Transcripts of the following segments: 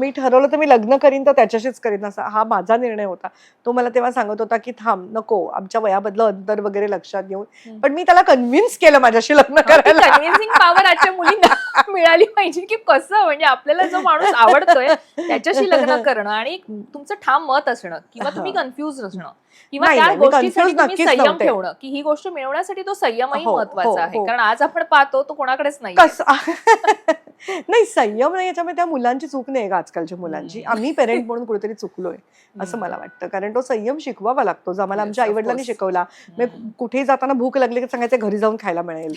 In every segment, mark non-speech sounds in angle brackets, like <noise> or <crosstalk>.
मी ठरवलं तर मी लग्न करीन तर त्याच्याशीच करीन. असा हा माझा निर्णय होता. तो मला तेव्हा सांगत होता की थांब नको आमच्या वयाबद्दल अंतर वगैरे लक्षात घेऊन. पण मी त्याला कन्व्हिन्स केलं माझ्याशी लग्न करायला. पॉवर आजच्या मुलींना. मिळाली पाहिजे की कसं? म्हणजे आपल्याला जो माणूस आवडतोय त्याच्याशी लग्न करणं आणि तुमचं ठाम मत असणं किंवा तुम्ही कन्फ्युज असणं किंवा त्या गोष्टीसाठी तुम्ही संयम. ठेवणं की ही गोष्ट मिळवण्यासाठी तो संयमही हो, हो, महत्त्वाचा आहे. हो. कारण आज आपण पाहतो तो कोणाकडेच नाही <laughs> नाही संयम नाही याच्यामध्ये त्या मुलांची चूक नाही आहे का आजकालच्या मुलांची. आम्ही पेरेंट म्हणून कुठेतरी चुकलोय असं मला वाटतं. कारण तो संयम शिकवावा लागतो. जो आम्हाला आमच्या of आई वडिलांनी course. शिकवला. कुठेही जाताना भूक लागली की सांगायचं घरी जाऊन खायला मिळेल.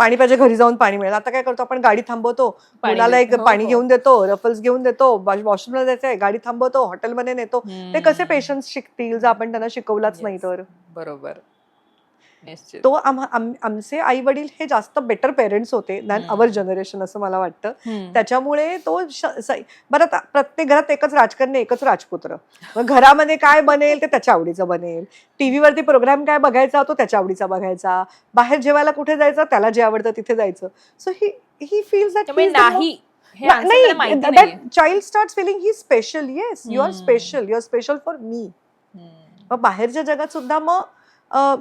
पाणी पाहिजे घरी जाऊन पाणी मिळेल आता काय करतो आपण गाडी थांबवतो मुलाला एक. हो, पाणी हो. घेऊन देतो रफल्स घेऊन देतो वॉशरूमला जायचंय गाडी थांबवतो हॉटेलमध्ये नेतो ते कसे. पेशन्स शिकतील जर आपण त्यांना शिकवलाच नाही. तर बरोबर तो आम- आमचे आई वडील हे जास्त बेटर पेरेंट्स होते दॅन. अवर जनरेशन असं मला वाटतं. त्याच्यामुळे तो बरं प्रत्येक घरात एकच राजकन्या एकच राजपुत्र. मग घरामध्ये काय बनेल ते त्याच्या आवडीचं बनेल. टीव्हीवरती प्रोग्राम काय बघायचा तो त्याच्या आवडीचा बघायचा. बाहेर जेवायला कुठे जायचं? त्याला जे आवडतं तिथे जायचं. सो ही ही फील्स त्यामुळे नाही. हे नाही. Child start feeling he special yes you are. Special you are special for me. मग बाहेरच्या जगात सुद्धा मग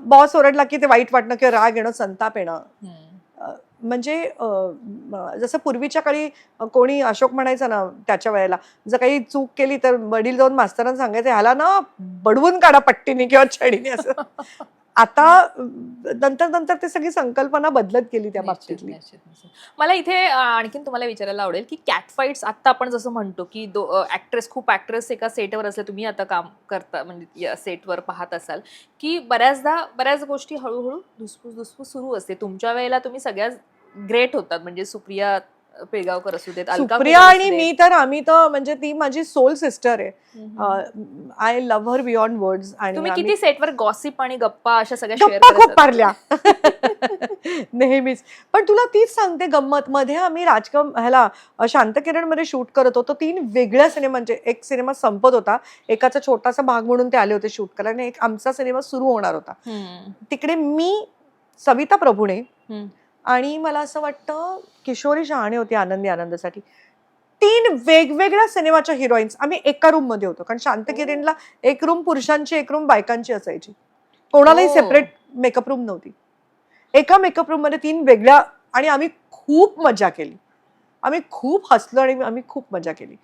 बॉस ओरडला की ते वाईट वाटणं किंवा राग येणं संताप येणं. म्हणजे जसं पूर्वीच्या काळी कोणी अशोक म्हणायचा ना त्याच्या वेळेला जर काही चूक केली तर वडील जाऊन मास्तरांना सांगायचे ह्याला ना बडवून काढा पट्टीने किंवा छडीने असं <laughs> आता नंतर नंतर ते सगळी संकल्पना बदलत गेली त्या बाबतीतली. मला इथे आणखीन तुम्हाला विचारायला आवडेल की कॅट फाईट्स आता आपण जसं म्हणतो की दो ऍक्ट्रेस खूप ऍक्ट्रेस एका सेटवर असल्या तुम्ही आता काम करता म्हणजे या सेटवर पाहत असाल की बऱ्याचदा बऱ्याच गोष्टी हळूहळू धुसफूस धुसफूस सुरू असते तुमच्या वेळेला तुम्ही सगळ्यात ग्रेट होतात म्हणजे सुप्रिया पेगावकर असू देत अलका सुप्रिया आणि देत. मी तर आम्ही तर म्हणजे ती माझी सोल सिस्टर आहे. I love her beyond words आणि तुम्ही आम्ही- किती सेटवर गॉसिप आणि गप्पा अशा सगळ्या शेअर गप्पा खूप मारल्या. <laughs> नेहमीच. पण तुला तीच सांगते गंमत. मध्ये आम्ही राजकम ह्याला अ, शांतकिरणमध्ये शूट करत होतो. तीन वेगळ्या सिनेमांचे एक सिनेमा संपत होता. एकाचा छोटासा भाग म्हणून ते आले होते शूट करायला आणि एक आमचा सिनेमा सुरू होणार होता. तिकडे मी सविता प्रभुणे हम्म. आणि मला असं वाटतं किशोरी शहाणे होती आनंदी आनंदसाठी. तीन वेगवेगळ्या सिनेमाच्या हिरोईन्स आम्ही एका रूममध्ये होतो. कारण शांतकिरणला एक रूम पुरुषांची एक रूम बायकांची असायची. कोणालाही. सेपरेट मेकअप रूम नव्हती. एका मेकअप रूममध्ये तीन वेगळ्या आणि आम्ही खूप मजा केली. आम्ही खूप हसलो आणि आम्ही खूप मजा केली.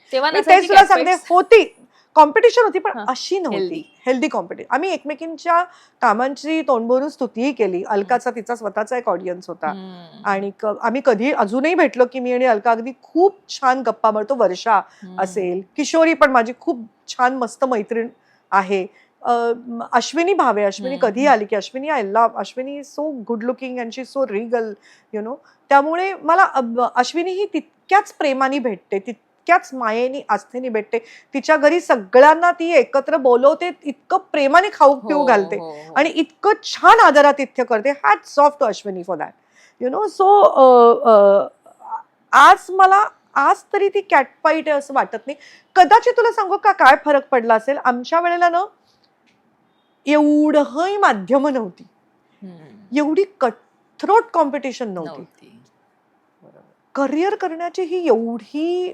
तेच तुला सांगते? होती. कॉम्पिटिशन होती पण अशी नव्हती. हेल्दी कॉम्पिटिशन आम्ही एकमेकींच्या कामांची तोंडभरून स्तुतीही केली. अलकाचा तिचा स्वतःचा एक ऑडियन्स होता. आणि आम्ही कधी अजूनही भेटलो की मी आणि अलका अगदी खूप छान गप्पा मारतो. वर्षा. असेल किशोरी पण माझी खूप छान मस्त मैत्रीण आहे. अश्विनी भावे. अश्विनी. कधी आली की Ashwini I love Ashwini so good looking and she so regal you know त्यामुळे मला अश्विनी ही तितक्याच प्रेमाने भेटते तितक्याच मायेनी आस्थेने भेटते. तिच्या घरी सगळ्यांना ती एकत्र बोलवते इतकं प्रेमाने खाऊ हो, पिऊ घालते हो, हो. आणि इतकं छान आदरातिथ्य करते. Hats soft Ashwini for that you know so आज मला आज तरी ती कॅटफाईट आहे असं वाटत नाही. कदाचित तुला सांगू का काय फरक पडला असेल? आमच्या वेळेला ना एवढंही माध्यम नव्हती. एवढी कठरोट कॉम्पिटिशन नव्हती. करिअर करण्याची ही एवढी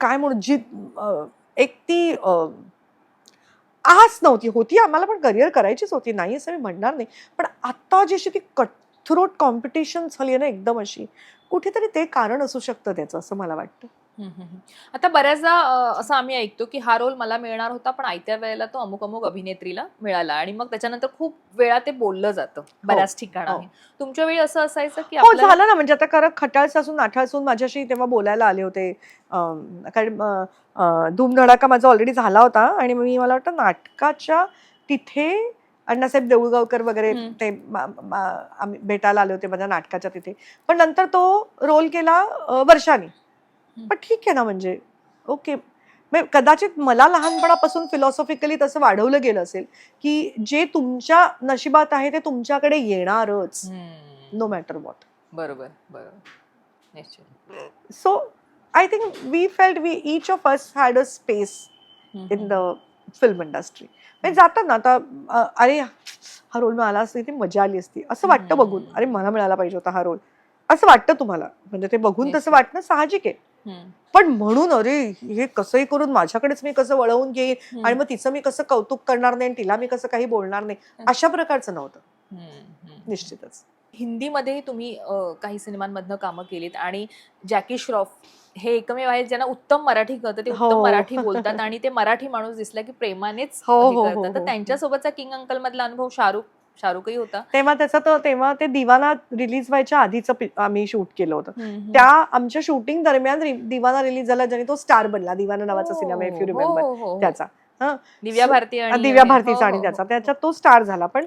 काय म्हणू जी एक ती आस नव्हती होती आम्हाला पण करिअर करायचीच होती नाही असं मी म्हणणार नाही. पण आता जशी ती कठरोट कॉम्पिटिशन झाली आहे ना एकदम अशी कुठेतरी ते कारण असू शकतं त्याचं असं मला वाटतं. आता बऱ्याचदा असं आम्ही ऐकतो की हा रोल मला मिळणार होता पण आयत्या वेळेला तो अमुक अमुक अभिनेत्रीला मिळाला आणि मग त्याच्यानंतर खूप वेळा ते बोललं जातं बऱ्याच ठिकाणी तुमच्या वेळी असं असायचं की हो झालं ना. म्हणजे आता कारण खटाळसासून नाठाळसून माझ्याशी तेव्हा बोलायला आले होते. कारण धूमधडाका माझा ऑलरेडी झाला होता आणि मी मला वाटतं नाटकाच्या तिथे अण्णासाहेब देऊळगावकर वगैरे. ते आम्ही भेटायला आले होते माझ्या नाटकाच्या तिथे. पण नंतर तो रोल केला वर्षानी. पण ठीक आहे ना म्हणजे. ओके. कदाचित मला लहानपणापासून फिलॉसॉफिकली तसं वाढवलं गेलं असेल की जे तुमच्या नशिबात आहे ते तुमच्याकडे येणारच. नो मॅटर वॉट बरोबर i think we felt we each of us had a space हम्म, in the film industry. म्हणजे जातात ना आता अ, अरे हा रोल मिळाला असती ती मजा आली असती. असं वाटतं. बघून. अरे मला मिळाला पाहिजे होता हा रोल असं वाटतं तुम्हाला? म्हणजे ते बघून तसं. वाटणं साहजिक आहे. पण म्हणून अरे हे कसंही करून माझ्याकडेच मी कसं वळवून घेईन आणि मग तिचं मी कसं कौतुक करणार नाही आणि तिला मी कसं काही बोलणार नाही. अशा प्रकारचं नव्हतं. निश्चितच हिंदीमध्ये तुम्ही काही सिनेमांमधनं कामं केलीत आणि जॅकी श्रॉफ हे एकमेव आहेत ज्यांना उत्तम मराठी कळतं ते उत्तम हो. मराठी बोलतात आणि ते मराठी माणूस दिसला की प्रेमानेच हो, हे तर. त्यांच्यासोबतचा किंग अंकल मधला अनुभव शाहरुख शाहरुखही होता. तेव्हा त्याचा तर तेव्हा ते दिवाना रिलीज व्हायच्या आधीचं आम्ही शूट केलं होतं. त्या आमच्या शूटिंग दरम्यान दिवाना रिलीज झाला ज्याने तो स्टार बनला दिवाना नावाचा सिनेमा इफ यू रिमेंबर. त्याचा. दिव्या भारती आणि दिव्या भारतीचा हो, आणि हो, त्याचा. हो. त्याच्यात तो स्टार झाला. पण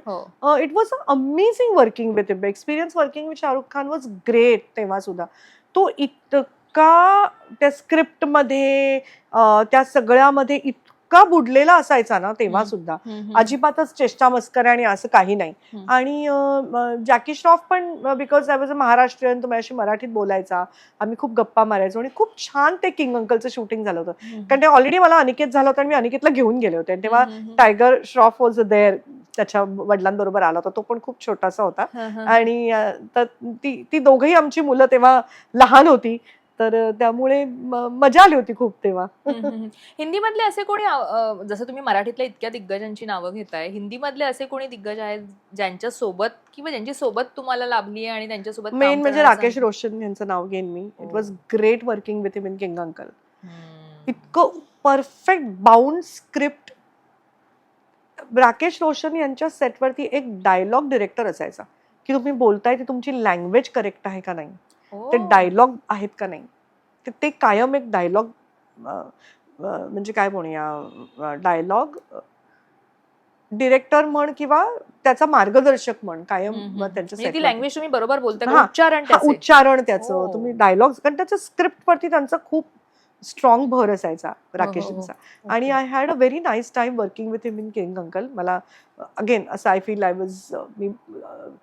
it was amazing working with him experience working with Shahrukh Khan was great तेव्हा सुद्धा. तो इतका त्या स्क्रिप्टमध्ये त्या सगळ्यामध्ये इतका बुडलेला असायचा ना तेव्हा. सुद्धा. अजिबातच चेष्टा मस्करी आणि असं काही नाही. आणि जॅकी श्रॉफ पण because I was a Maharashtrian तो माझ्याशी मराठीत बोलायचा आम्ही खूप गप्पा मारायचो आणि खूप छान ते किंग अंकलचं शूटिंग झालं होतं. कारण ते ऑलरेडी मला अनिकेत झालं होतं आणि मी अनिकेतला घेऊन गेले होते आणि तेव्हा टायगर श्रॉफ वॉज देअर त्याच्या वडिलांबरोबर आला होता तो पण खूप छोटासा होता. आणि ती ती दोघही आमची मुलं तेव्हा लहान होती तर त्यामुळे मजा आली होती खूप तेव्हा. हिंदीमधले असे कोणी जसं तुम्ही मराठीतल्या इतक्या दिग्गजांची नावं घेताय हिंदीमधले असे कोणी दिग्गज आहेत ज्यांच्या सोबत किंवा ज्यांची सोबत तुम्हाला लाभली आहे आणि त्यांच्यासोबत मेन म्हणजे राकेश रोशन यांचं नाव घेईन मी it. Was great working with him in King Uncle. इतकं perfect bound script Rakesh Roshan यांच्या सेटवरती एक डायलॉग डिरेक्टर असायचा की तुम्ही बोलताय ती तुमची लँग्वेज करेक्ट आहे का नाही ते. डायलॉग आहेत का नाही ते ते कायम एक डायलॉग म्हणजे काय म्हणूया डायलॉग डिरेक्टर म्हण किंवा त्याचा मार्गदर्शक म्हण कायम. त्यांच्या म्हणजे. लँग्वेज तुम्ही बरोबर बोलताय हा, का? उच्चारण हा, त्याचे. उच्चारण त्याचं हो. तुम्ही डायलॉग कारण त्याच्या स्क्रिप्ट वरती त्यांचा खूप स्ट्रॉंग भर असायचा हो, हो. राकेशांचा आणि. I had a very nice time working with him in King Uncle मला अगेन असं आय फील आय वॉज मी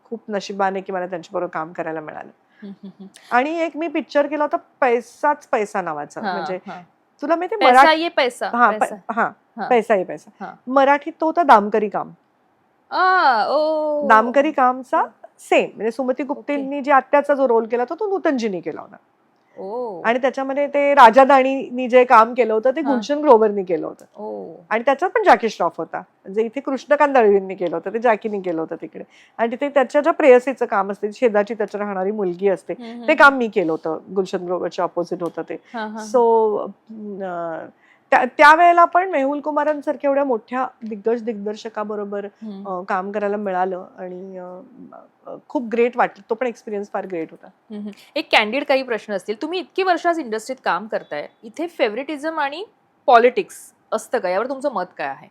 खूप नशिबाने की मला त्यांच्याबरोबर काम करायला मिळालं. आणि एक मी पिक्चर केला होता पैसाच पैसा नावाचा म्हणजे. तुला माहिती मराठी ये पैसा हा हा. पैसा आहे पैसा. मराठीत तो होता दामकरी काम. दामकरी कामचा सेम म्हणजे सुमती गुप्तेंनी जे आत्याचा जो रोल केला तो नूतनजीनी केला होता. आणि त्याच्यामध्ये ते राजा दाणीनी जे काम केलं होतं ते. गुलशन ग्रोवरनी केलं होतं. आणि त्याच्यात पण जॅकी श्रॉफ होता. म्हणजे इथे कृष्णकांत दळवींनी केलं होतं ते जॅकीनी केलं होतं तिकडे. आणि तिथे त्याच्या ज्या प्रेयसीचं काम असते शेजारची त्याच्या राहणारी मुलगी असते ते. काम मी केलं होतं. गुलशन ग्रोवरच्या ऑपोजिट होतं ते. हा, सो त्यावेळेला पण मेहुल कुमारांसारख्या एवढ्या मोठ्या दिग्गज दिग्दर्शकाबरोबर काम करायला मिळालं आणि खूप ग्रेट वाटलं. तो पण एक्सपिरियन्स फार ग्रेट होता. एक कॅन्डिड काही प्रश्न असतील. तुम्ही इतकी वर्ष आज इंडस्ट्रीत काम करताय. इथे फेवरेटिझम आणि पॉलिटिक्स असतं का? यावर तुमचं मत काय आहे?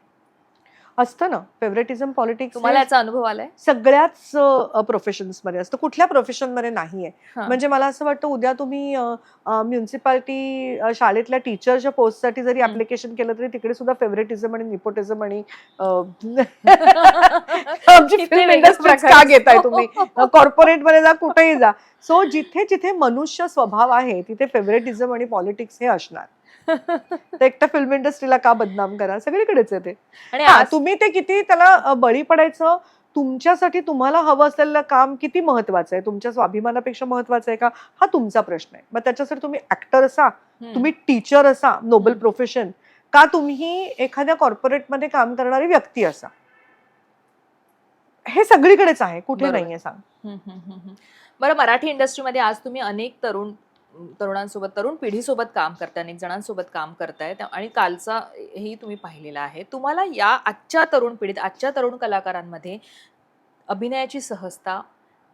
असतं ना फेवरेटिझम पॉलिटिक्स तुम्हाला याचा अनुभव आलाय सगळ्याच प्रोफेशन्समध्ये असतं कुठल्या प्रोफेशनमध्ये नाहीये. म्हणजे मला असं वाटतं उद्या तुम्ही म्युन्सिपाल्टी शाळेतल्या टीचरच्या पोस्टसाठी जरी. ऍप्लिकेशन केलं तरी तिकडे सुद्धा फेवरेटिझम आणि निपोटिझम आणि <laughs> आमची फिल्म इंडस्ट्री का घेताय. तुम्ही कॉर्पोरेटमध्ये जा कुठेही जा सो जिथे जिथे मनुष्य स्वभाव आहे तिथे फेवरेटिझम आणि पॉलिटिक्स हे असणार तर एकट्या फिल्म इंडस्ट्रीला का बदनाम करा सगळीकडेच आहे ते आणि हा, आज- तुम्ही ते किती त्याला अ, बळी पडायचं तुमच्यासाठी तुम्हाला हवं असलेलं काम किती महत्वाचं आहे तुमच्या स्वाभिमानापेक्षा महत्वाचं आहे का हा तुमचा प्रश्न आहे मग त्याच्यासाठी तुम्ही ऍक्टर असा हम्म. तुम्ही टीचर असा नोबल हम्म. प्रोफेशन का तुम्ही एखाद्या कॉर्पोरेटमध्ये काम करणारी व्यक्ती असा हे सगळीकडेच आहे कुठे बरोबर. नाहीये सांग हम्म, हम्म, हम्म, हम्म. बरं मराठी इंडस्ट्रीमध्ये आज तुम्ही अनेक तरुण तरुणांसोबत तरुण पिढीसोबत काम करताय अनेक जणांसोबत काम करताय. आणि कालचा ही तुम्ही पाहिलेला आहे. तुम्हाला या आजच्या तरुण पिढीत आजच्या तरुण कलाकारांमध्ये अभिनयाची सहजता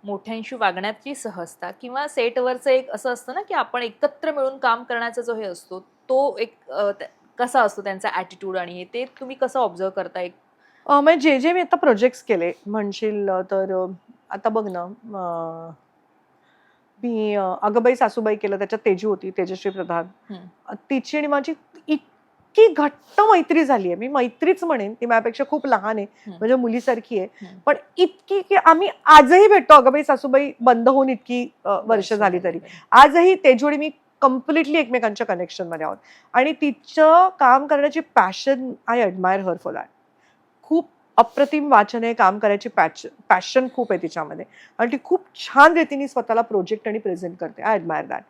मोठ्यांशी वागण्याची सहजता किंवा सेटवरचं एक असं असतं ना की आपण एकत्र मिळून काम करण्याचा जो हे असतो तो एक कसा असतो त्यांचा ॲटिट्यूड आणि हे ते तुम्ही कसं ऑब्झर्व करता एक म्हणजे जे जे मी आता प्रोजेक्ट्स केले म्हणशील तर आता बघ ना मी अगबाई सासूबाई केलं त्याच्यात तेजू होती तेजश्री प्रधान. तिची आणि माझी इतकी घट्ट मैत्री झाली आहे. मी मैत्रीच म्हणेन ती माझ्यापेक्षा खूप लहान आहे. म्हणजे मुलीसारखी आहे. पण इतकी की आम्ही आजही भेटतो. अगबाई सासूबाई बंद होऊन इतकी वर्ष झाली तरी. आजही तेजू आणि मी कम्प्लिटली एकमेकांच्या कनेक्शनमध्ये आहोत. आणि तिचं काम करण्याची passion I admire her for that खूप अप्रतिम वाचन आहे काम करायची पॅच पॅशन खूप आहे तिच्यामध्ये. आणि ती खूप छान रीतीने स्वतःला प्रोजेक्ट आणि प्रेझेंट करते. I admire that